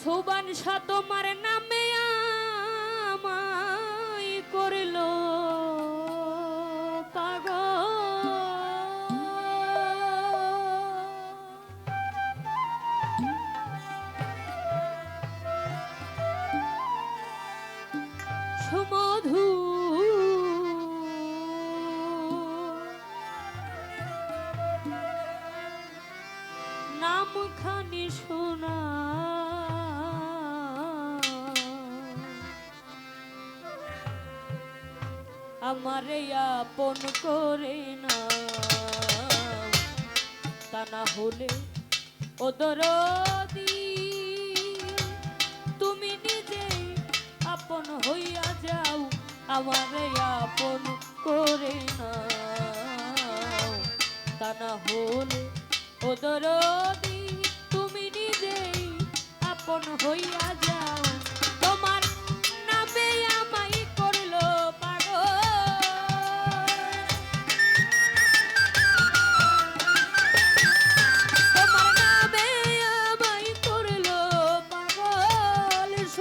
সুবান শাহ নামে আমায় করল পাগল আমারে আপন করে না। তা না হলে ও দরদি, তুমি নিজেই আপন হইয়া যাও, আমারে আপন করে না। তা না হলে ও দরদি, তুমি নিজেই আপন হইয়া যাও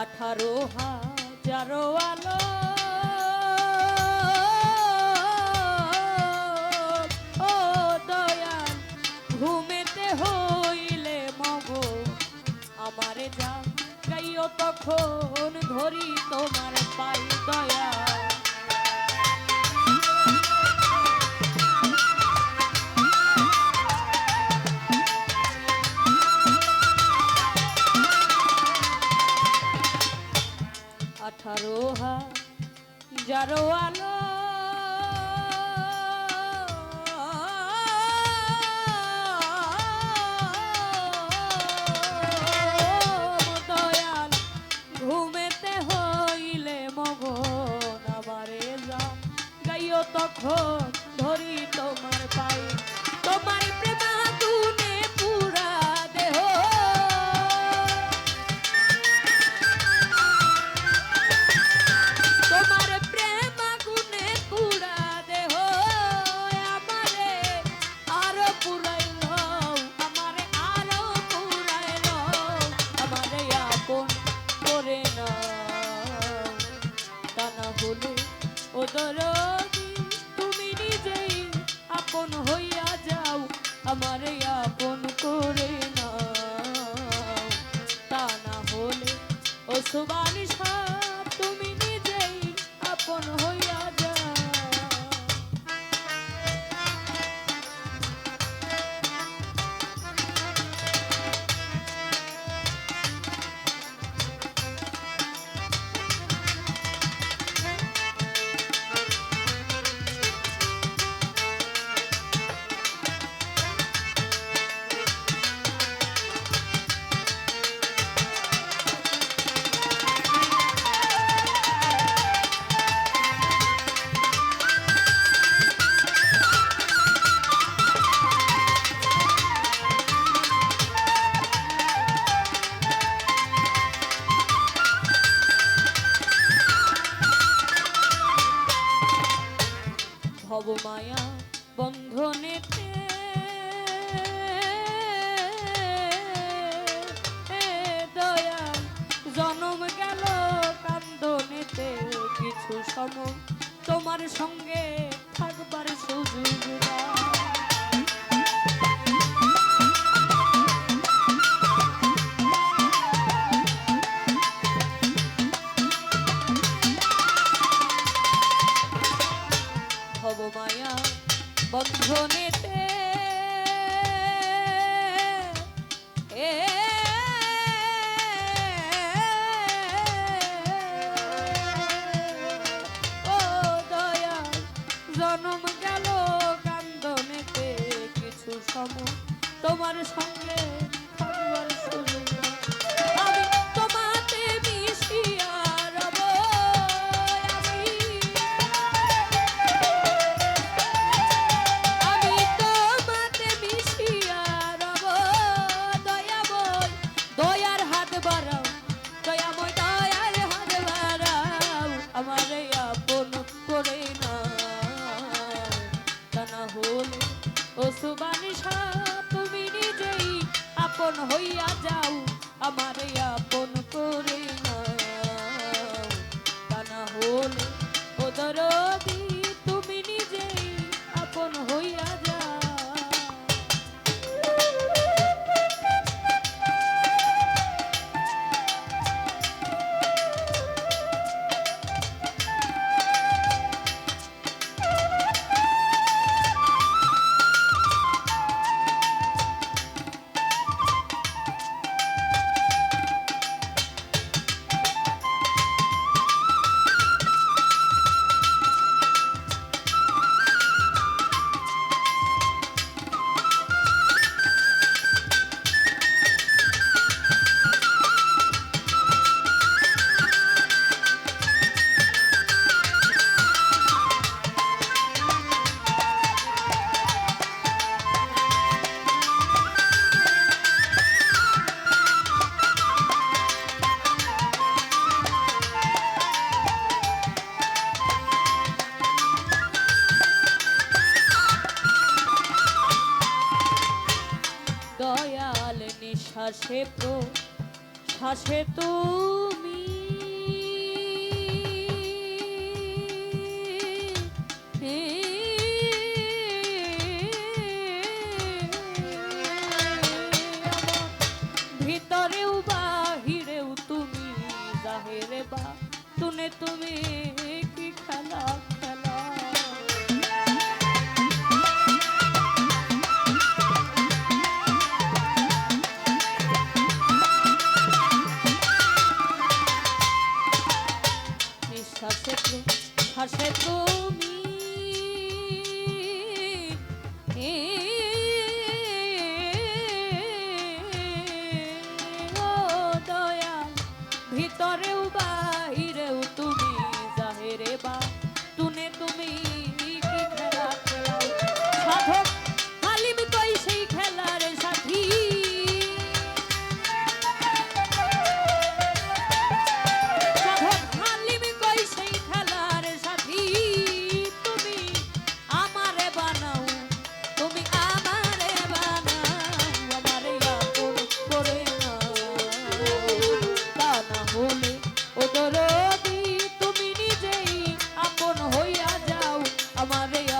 আঠারো হাজারো আলো। ও দয়াল, ঘুমেতে হইলে মগ আমারে যা গাইও তখন ধরি তোমার পাই ওদর তুমি নিজেই আপন হইয়া যাও, আমারে আপন করে না তা না হলে ও সুবানি গো মায়া বন্ধনেতে। দয়াল জনম গেল কান্দনেতে কিছু সময় তোমার সঙ্গে থাকবার সুযোগ না মায়া বন্ধনেতে। ও দয়া জনম গেল কান্দনেতে। কিছু সময় তোমার সঙ্গে বাড়াও, দয়াময় দয়াল হাত আপন করে না তা না হলে তুমি নিজেই আপন হইয়া যাও, আমার শ্বাসে তো শ্বাসে তো love mami.